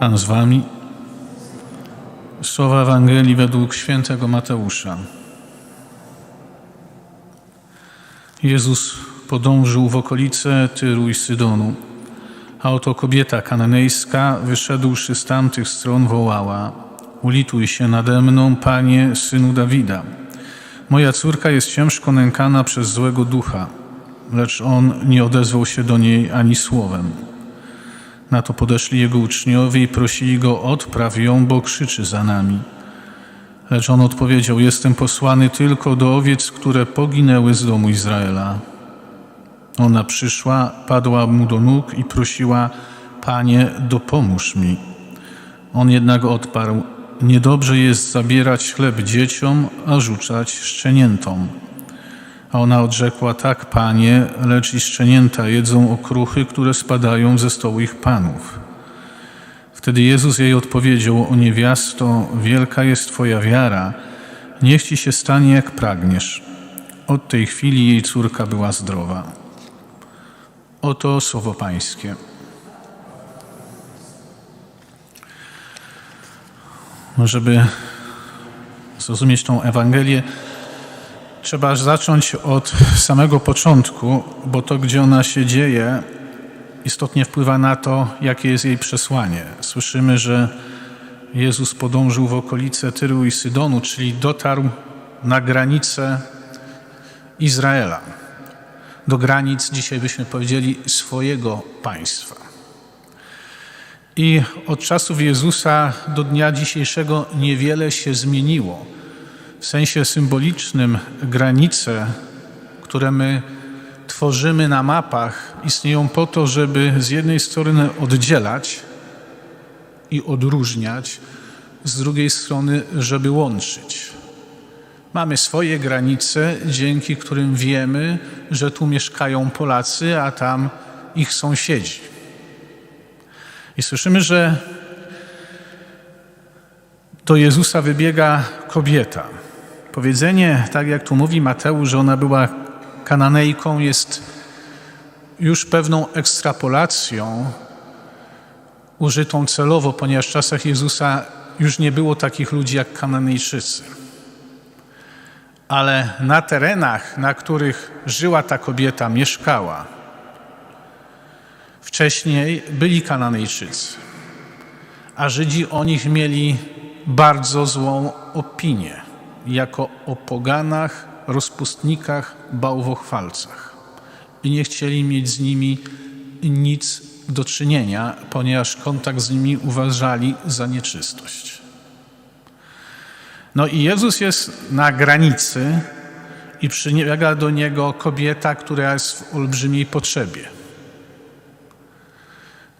Pan z wami. Słowa Ewangelii według świętego Mateusza. Jezus podążył w okolice Tyru i Sydonu, a oto kobieta kananejska, wyszedłszy z tamtych stron, wołała: Ulituj się nade mną, panie, synu Dawida. Moja córka jest ciężko nękana przez złego ducha, lecz on nie odezwał się do niej ani słowem. Na to podeszli jego uczniowie i prosili go: Odpraw ją, bo krzyczy za nami. Lecz on odpowiedział: Jestem posłany tylko do owiec, które poginęły z domu Izraela. Ona przyszła, padła mu do nóg i prosiła: Panie, dopomóż mi. On jednak odparł: Niedobrze jest zabierać chleb dzieciom, a rzucać szczeniętom. A ona odrzekła: Tak, panie, lecz i szczenięta jedzą okruchy, które spadają ze stołu ich panów. Wtedy Jezus jej odpowiedział: O niewiasto, wielka jest Twoja wiara, niech ci się stanie jak pragniesz. Od tej chwili jej córka była zdrowa. Oto słowo Pańskie. Żeby zrozumieć tą Ewangelię, trzeba zacząć od samego początku, bo to, gdzie ona się dzieje, istotnie wpływa na to, jakie jest jej przesłanie. Słyszymy, że Jezus podążył w okolice Tyru i Sydonu, czyli dotarł na granicę Izraela. Do granic, dzisiaj byśmy powiedzieli, swojego państwa. I od czasów Jezusa do dnia dzisiejszego niewiele się zmieniło. W sensie symbolicznym granice, które my tworzymy na mapach, istnieją po to, żeby z jednej strony oddzielać i odróżniać, z drugiej strony, żeby łączyć. Mamy swoje granice, dzięki którym wiemy, że tu mieszkają Polacy, a tam ich sąsiedzi. I słyszymy, że do Jezusa wybiega kobieta. Powiedzenie, tak jak tu mówi Mateusz, że ona była Kananejką, jest już pewną ekstrapolacją użytą celowo, ponieważ w czasach Jezusa już nie było takich ludzi jak Kananejczycy. Ale na terenach, na których żyła ta kobieta, mieszkała, wcześniej byli Kananejczycy, a Żydzi o nich mieli bardzo złą opinię, jako o poganach, rozpustnikach, bałwochwalcach. I nie chcieli mieć z nimi nic do czynienia, ponieważ kontakt z nimi uważali za nieczystość. No i Jezus jest na granicy i przybiega do niego kobieta, która jest w olbrzymiej potrzebie.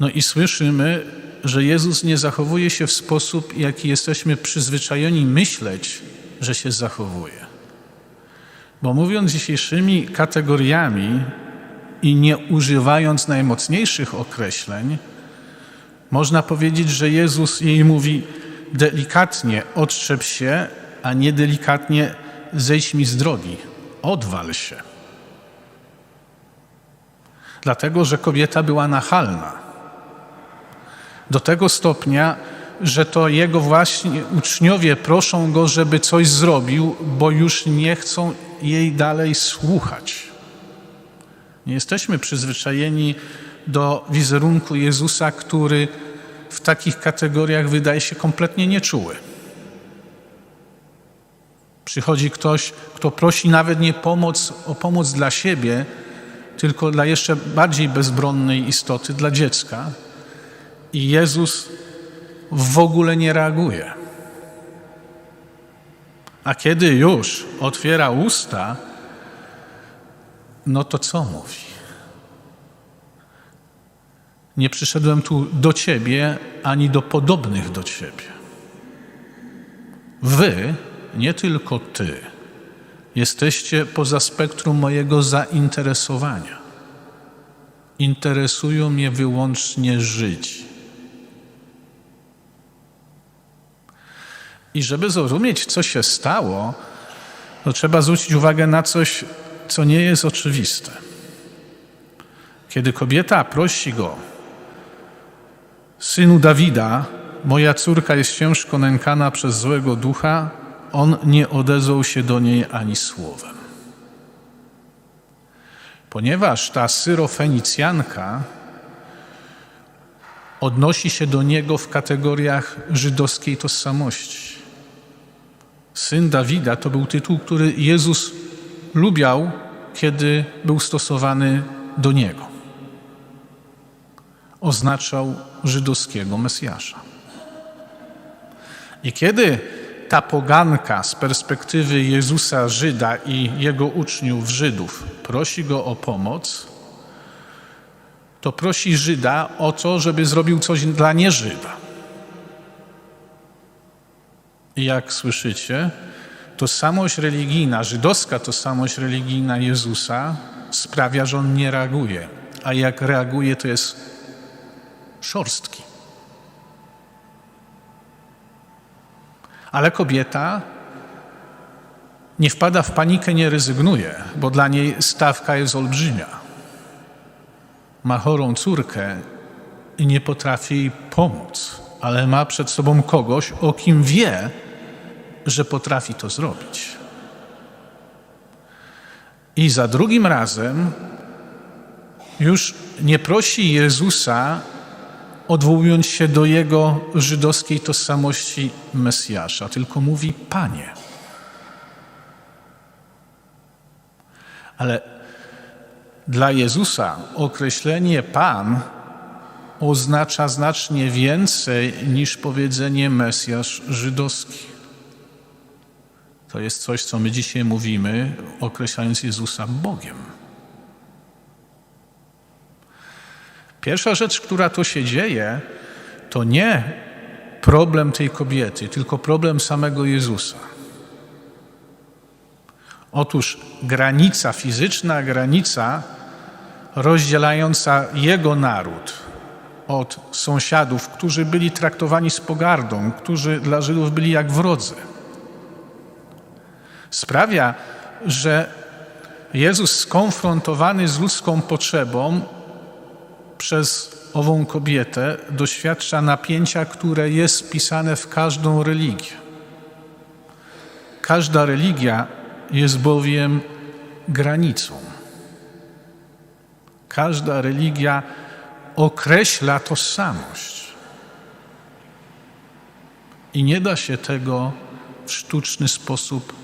No i słyszymy, że Jezus nie zachowuje się w sposób, jaki jesteśmy przyzwyczajeni myśleć, że się zachowuje. Bo mówiąc dzisiejszymi kategoriami i nie używając najmocniejszych określeń, można powiedzieć, że Jezus jej mówi delikatnie odczep się, a nie delikatnie zejdź mi z drogi, odwal się. Dlatego, że kobieta była nachalna. Do tego stopnia, że to jego właśnie uczniowie proszą go, żeby coś zrobił, bo już nie chcą jej dalej słuchać. Nie jesteśmy przyzwyczajeni do wizerunku Jezusa, który w takich kategoriach wydaje się kompletnie nieczuły. Przychodzi ktoś, kto prosi nawet nie pomoc, o pomoc dla siebie, tylko dla jeszcze bardziej bezbronnej istoty, dla dziecka. I Jezus w ogóle nie reaguje. A kiedy już otwiera usta, no to co mówi? Nie przyszedłem tu do ciebie ani do podobnych do ciebie. Wy, nie tylko ty, jesteście poza spektrum mojego zainteresowania. Interesują mnie wyłącznie Żydzi. I żeby zrozumieć, co się stało, to trzeba zwrócić uwagę na coś, co nie jest oczywiste. Kiedy kobieta prosi go, Synu Dawida, moja córka jest ciężko nękana przez złego ducha, on nie odezwał się do niej ani słowem. Ponieważ ta syrofenicjanka odnosi się do niego w kategoriach żydowskiej tożsamości. Syn Dawida to był tytuł, który Jezus lubiał, kiedy był stosowany do niego. Oznaczał żydowskiego Mesjasza. I kiedy ta poganka z perspektywy Jezusa Żyda i jego uczniów Żydów prosi go o pomoc, to prosi Żyda o to, żeby zrobił coś dla nieżyda. Jak słyszycie, tożsamość religijna, żydowska tożsamość religijna Jezusa sprawia, że on nie reaguje. A jak reaguje, to jest szorstki. Ale kobieta nie wpada w panikę, nie rezygnuje, bo dla niej stawka jest olbrzymia. Ma chorą córkę i nie potrafi jej pomóc, ale ma przed sobą kogoś, o kim wie, że potrafi to zrobić. I za drugim razem już nie prosi Jezusa, odwołując się do jego żydowskiej tożsamości Mesjasza, tylko mówi Panie. Ale dla Jezusa określenie Pan oznacza znacznie więcej niż powiedzenie Mesjasz żydowski. To jest coś, co my dzisiaj mówimy, określając Jezusa Bogiem. Pierwsza rzecz, która to się dzieje, to nie problem tej kobiety, tylko problem samego Jezusa. Otóż granica, fizyczna granica rozdzielająca jego naród od sąsiadów, którzy byli traktowani z pogardą, którzy dla Żydów byli jak wrodzy, sprawia, że Jezus skonfrontowany z ludzką potrzebą przez ową kobietę doświadcza napięcia, które jest wpisane w każdą religię. Każda religia jest bowiem granicą. Każda religia określa tożsamość. I nie da się tego w sztuczny sposób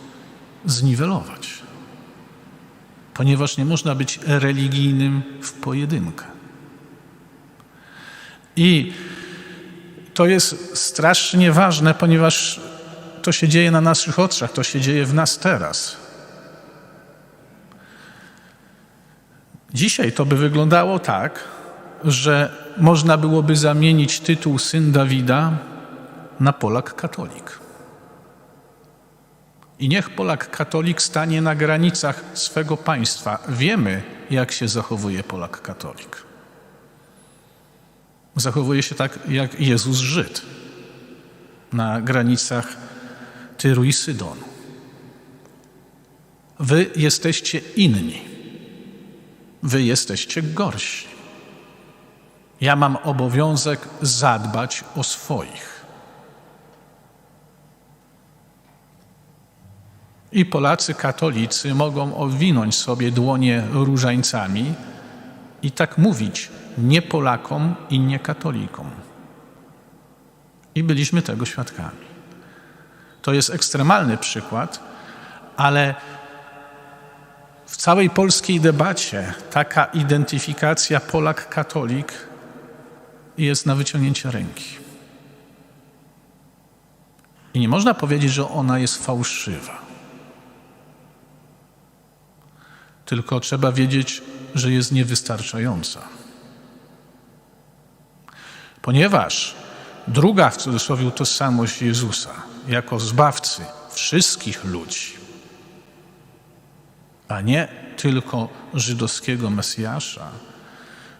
zniwelować, ponieważ nie można być religijnym w pojedynkę. I to jest strasznie ważne, ponieważ to się dzieje na naszych oczach, to się dzieje w nas teraz. Dzisiaj to by wyglądało tak, że można byłoby zamienić tytuł syn Dawida na Polak katolik. I niech Polak katolik stanie na granicach swego państwa. Wiemy, jak się zachowuje Polak katolik. Zachowuje się tak jak Jezus Żyd na granicach Tyru i Sydonu. Wy jesteście inni. Wy jesteście gorsi. Ja mam obowiązek zadbać o swoich. I Polacy katolicy mogą owinąć sobie dłonie różańcami i tak mówić nie Polakom i nie katolikom. I byliśmy tego świadkami. To jest ekstremalny przykład, ale w całej polskiej debacie taka identyfikacja Polak-katolik jest na wyciągnięcie ręki. I nie można powiedzieć, że ona jest fałszywa. Tylko trzeba wiedzieć, że jest niewystarczająca. Ponieważ druga w cudzysłowie tożsamość Jezusa jako zbawcy wszystkich ludzi, a nie tylko żydowskiego Mesjasza,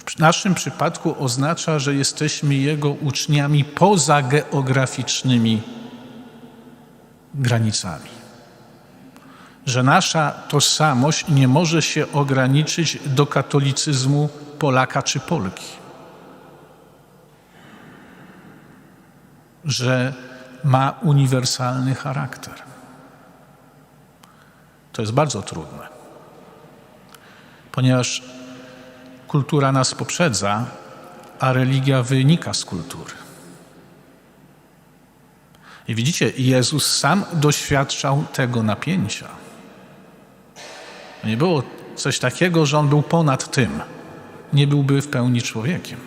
w naszym przypadku oznacza, że jesteśmy Jego uczniami poza geograficznymi granicami. Że nasza tożsamość nie może się ograniczyć do katolicyzmu Polaka czy Polki że ma uniwersalny charakter. To jest bardzo trudne, ponieważ kultura nas poprzedza, a religia wynika z kultury. I widzicie, Jezus sam doświadczał tego napięcia. Nie było coś takiego, że on był ponad tym. Nie byłby w pełni człowiekiem.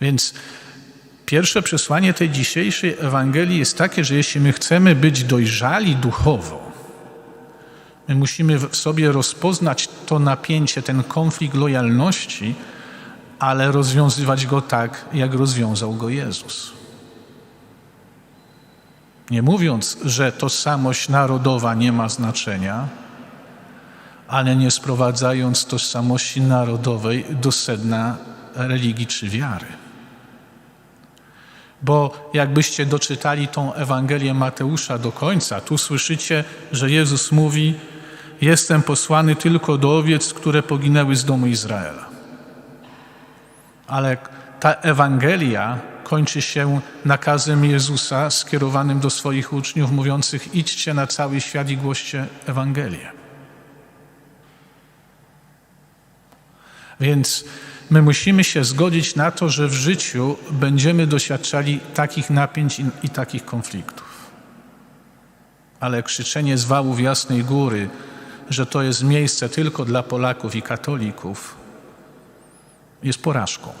Więc pierwsze przesłanie tej dzisiejszej Ewangelii jest takie, że jeśli my chcemy być dojrzali duchowo, my musimy w sobie rozpoznać to napięcie, ten konflikt lojalności, ale rozwiązywać go tak, jak rozwiązał go Jezus. Nie mówiąc, że tożsamość narodowa nie ma znaczenia, ale nie sprowadzając tożsamości narodowej do sedna religii czy wiary. Bo jakbyście doczytali tą Ewangelię Mateusza do końca, tu słyszycie, że Jezus mówi: Jestem posłany tylko do owiec, które poginęły z domu Izraela. Ale ta Ewangelia kończy się nakazem Jezusa skierowanym do swoich uczniów, mówiących: idźcie na cały świat i głoście Ewangelię. Więc my musimy się zgodzić na to, że w życiu będziemy doświadczali takich napięć i, i takich konfliktów. Ale krzyczenie z wałów Jasnej Góry, że to jest miejsce tylko dla Polaków i katolików, jest porażką.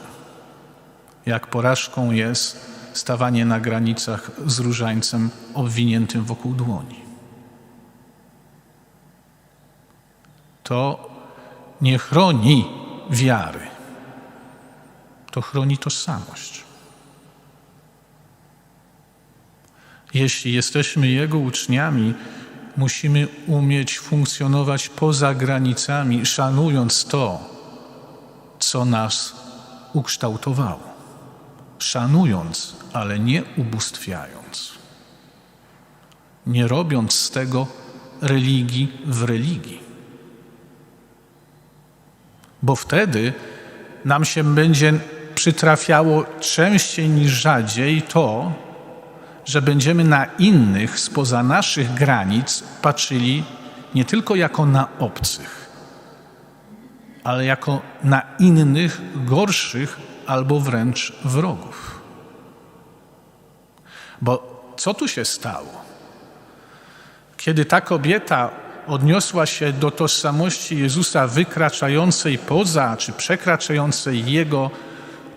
Jak porażką jest stawanie na granicach z różańcem obwiniętym wokół dłoni. To nie chroni wiary, to chroni tożsamość. Jeśli jesteśmy Jego uczniami, musimy umieć funkcjonować poza granicami, szanując to, co nas ukształtowało. Szanując, ale nie ubóstwiając. Nie robiąc z tego religii w religii. Bo wtedy nam się będzie przytrafiało częściej niż rzadziej to, że będziemy na innych spoza naszych granic patrzyli nie tylko jako na obcych, ale jako na innych, gorszych albo wręcz wrogów. Bo co tu się stało? Kiedy ta kobieta odniosła się do tożsamości Jezusa wykraczającej poza czy przekraczającej jego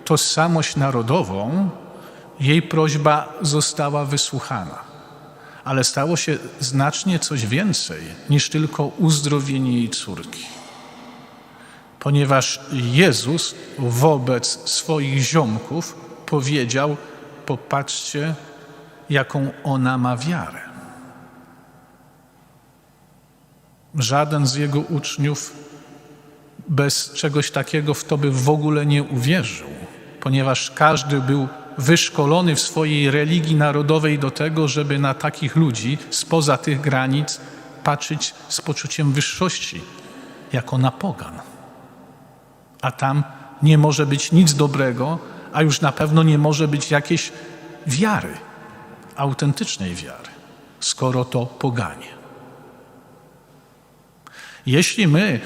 tożsamość narodową, jej prośba została wysłuchana. Ale stało się znacznie coś więcej niż tylko uzdrowienie jej córki. Ponieważ Jezus wobec swoich ziomków powiedział: Popatrzcie, jaką ona ma wiarę. Żaden z jego uczniów bez czegoś takiego w to by w ogóle nie uwierzył, ponieważ każdy był wyszkolony w swojej religii narodowej do tego, żeby na takich ludzi spoza tych granic patrzeć z poczuciem wyższości, jako na pogan. A tam nie może być nic dobrego, a już na pewno nie może być jakiejś wiary, autentycznej wiary, skoro to poganie. Jeśli my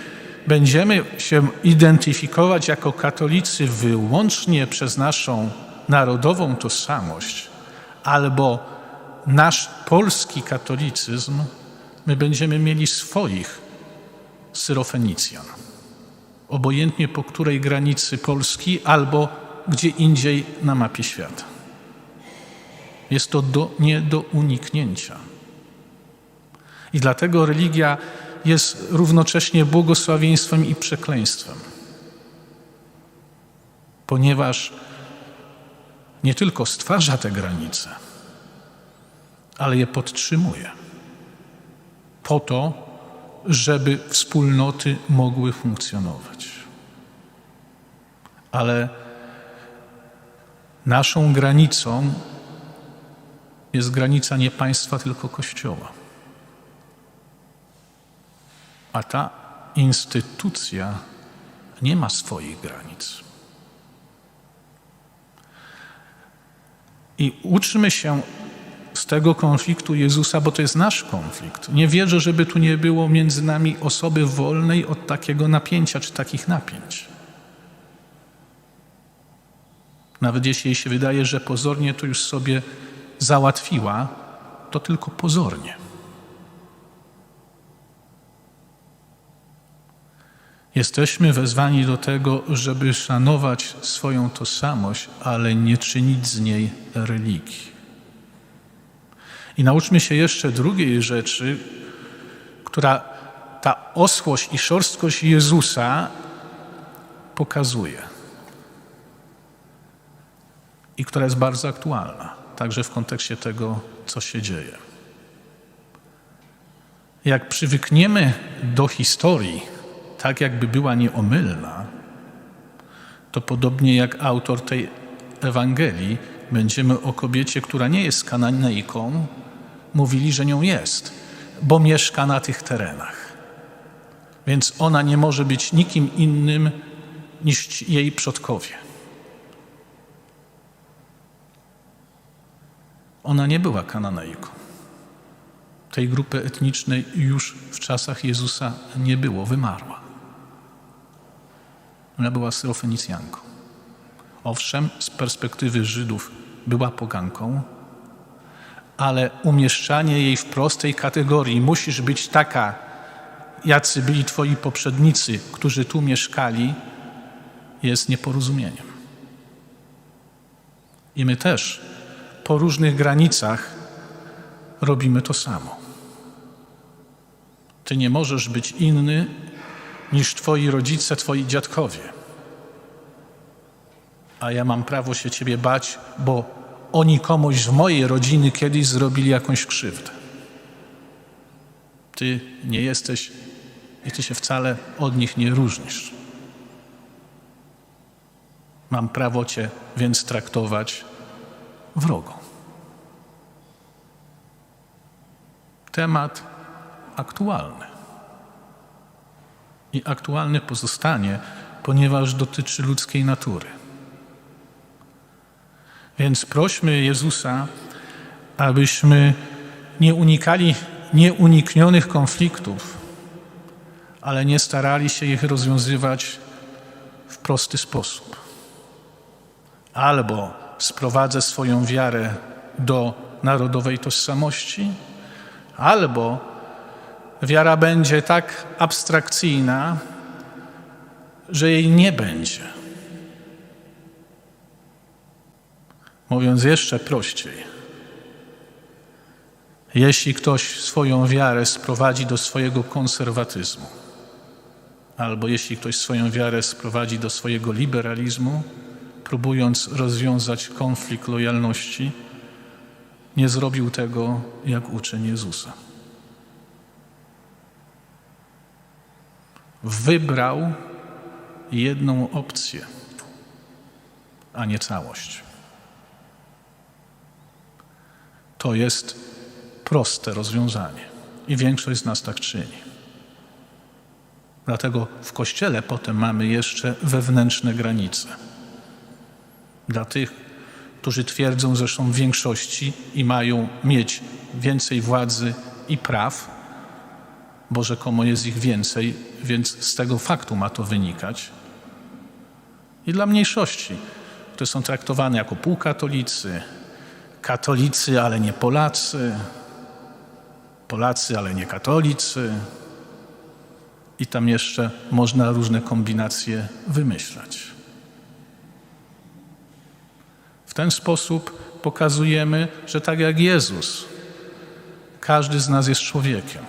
będziemy się identyfikować jako katolicy wyłącznie przez naszą narodową tożsamość albo nasz polski katolicyzm, my będziemy mieli swoich syrofenicjan. Obojętnie po której granicy Polski albo gdzie indziej na mapie świata. Jest to do, nie do uniknięcia. I dlatego religia jest równocześnie błogosławieństwem i przekleństwem. Ponieważ nie tylko stwarza te granice, ale je podtrzymuje. Po to, żeby wspólnoty mogły funkcjonować. Ale naszą granicą jest granica nie państwa, tylko Kościoła. A ta instytucja nie ma swoich granic. I uczmy się tego konfliktu Jezusa, bo to jest nasz konflikt. Nie wierzę, żeby tu nie było między nami osoby wolnej od takiego napięcia czy takich napięć. Nawet jeśli jej się wydaje, że pozornie to już sobie załatwiła, to tylko pozornie. Jesteśmy wezwani do tego, żeby szanować swoją tożsamość, ale nie czynić z niej religii. I nauczmy się jeszcze drugiej rzeczy, która ta osłość i szorstkość Jezusa pokazuje. I która jest bardzo aktualna, także w kontekście tego, co się dzieje. Jak przywykniemy do historii, tak jakby była nieomylna, to podobnie jak autor tej Ewangelii, będziemy o kobiecie, która nie jest kananejką, mówili, że nią jest, bo mieszka na tych terenach. Więc ona nie może być nikim innym niż jej przodkowie. Ona nie była kananejką. Tej grupy etnicznej już w czasach Jezusa nie było, wymarła. Ona była syrofenicjanką. Owszem, z perspektywy Żydów była poganką, ale umieszczanie jej w prostej kategorii musisz być taka, jacy byli twoi poprzednicy, którzy tu mieszkali, jest nieporozumieniem. I my też po różnych granicach robimy to samo. Ty nie możesz być inny niż twoi rodzice, twoi dziadkowie. A ja mam prawo się ciebie bać, bo oni komuś z mojej rodziny kiedyś zrobili jakąś krzywdę. Ty nie jesteś i ty się wcale od nich nie różnisz. Mam prawo cię więc traktować wrogo. Temat aktualny. I aktualny pozostanie, ponieważ dotyczy ludzkiej natury. Więc prośmy Jezusa, abyśmy nie unikali nieuniknionych konfliktów, ale nie starali się ich rozwiązywać w prosty sposób. Albo sprowadzę swoją wiarę do narodowej tożsamości, albo wiara będzie tak abstrakcyjna, że jej nie będzie. Mówiąc jeszcze prościej, jeśli ktoś swoją wiarę sprowadzi do swojego konserwatyzmu, albo jeśli ktoś swoją wiarę sprowadzi do swojego liberalizmu, próbując rozwiązać konflikt lojalności, nie zrobił tego jak uczeń Jezusa. Wybrał jedną opcję, a nie całość. To jest proste rozwiązanie i większość z nas tak czyni. Dlatego w Kościele potem mamy jeszcze wewnętrzne granice. Dla tych, którzy twierdzą, są w większości i mają mieć więcej władzy i praw, bo rzekomo jest ich więcej, więc z tego faktu ma to wynikać. I dla mniejszości, które są traktowane jako półkatolicy, katolicy, ale nie Polacy, Polacy, ale nie katolicy. I tam jeszcze można różne kombinacje wymyślać. W ten sposób pokazujemy, że tak jak Jezus, każdy z nas jest człowiekiem.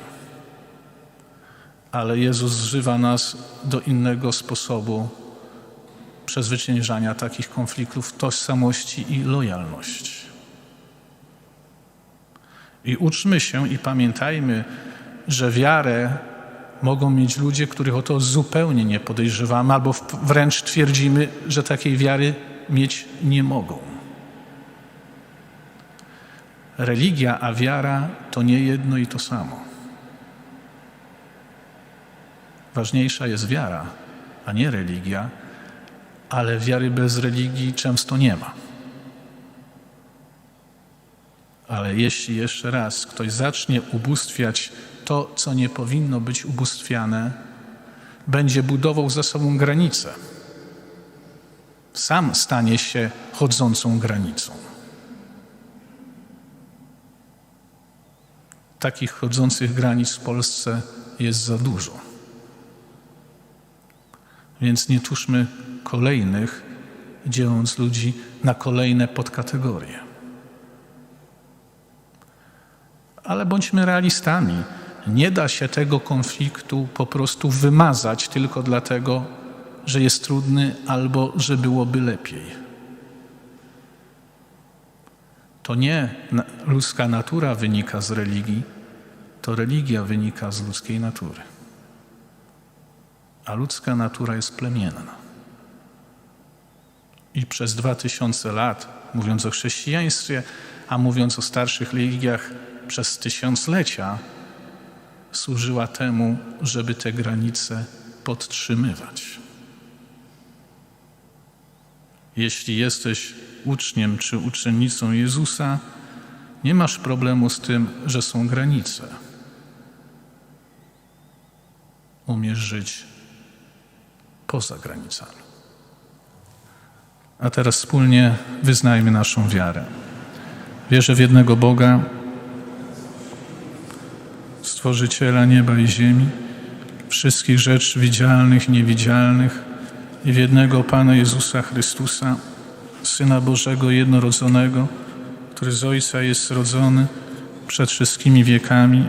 Ale Jezus zżywa nas do innego sposobu przezwyciężania takich konfliktów tożsamości i lojalności. I uczmy się i pamiętajmy, że wiarę mogą mieć ludzie, których o to zupełnie nie podejrzewamy, albo wręcz twierdzimy, że takiej wiary mieć nie mogą. Religia a wiara to nie jedno i to samo. Ważniejsza jest wiara, a nie religia, ale wiary bez religii często nie ma. Ale jeśli jeszcze raz ktoś zacznie ubóstwiać to, co nie powinno być ubóstwiane, będzie budował za sobą granicę. Sam stanie się chodzącą granicą. Takich chodzących granic w Polsce jest za dużo. Więc nie tuszmy kolejnych, dzieląc ludzi na kolejne podkategorie. Ale bądźmy realistami. Nie da się tego konfliktu po prostu wymazać tylko dlatego, że jest trudny albo że byłoby lepiej. To nie ludzka natura wynika z religii, to religia wynika z ludzkiej natury. A ludzka natura jest plemienna. I przez dwa tysiące lat, mówiąc o chrześcijaństwie, a mówiąc o starszych religiach, przez tysiąclecia służyła temu, żeby te granice podtrzymywać. Jeśli jesteś uczniem czy uczennicą Jezusa, nie masz problemu z tym, że są granice. Umiesz żyć poza granicami. A teraz wspólnie wyznajmy naszą wiarę. Wierzę w jednego Boga, Stworzyciela nieba i ziemi, wszystkich rzeczy widzialnych i niewidzialnych i w jednego Pana Jezusa Chrystusa, Syna Bożego jednorodzonego, który z Ojca jest rodzony przed wszystkimi wiekami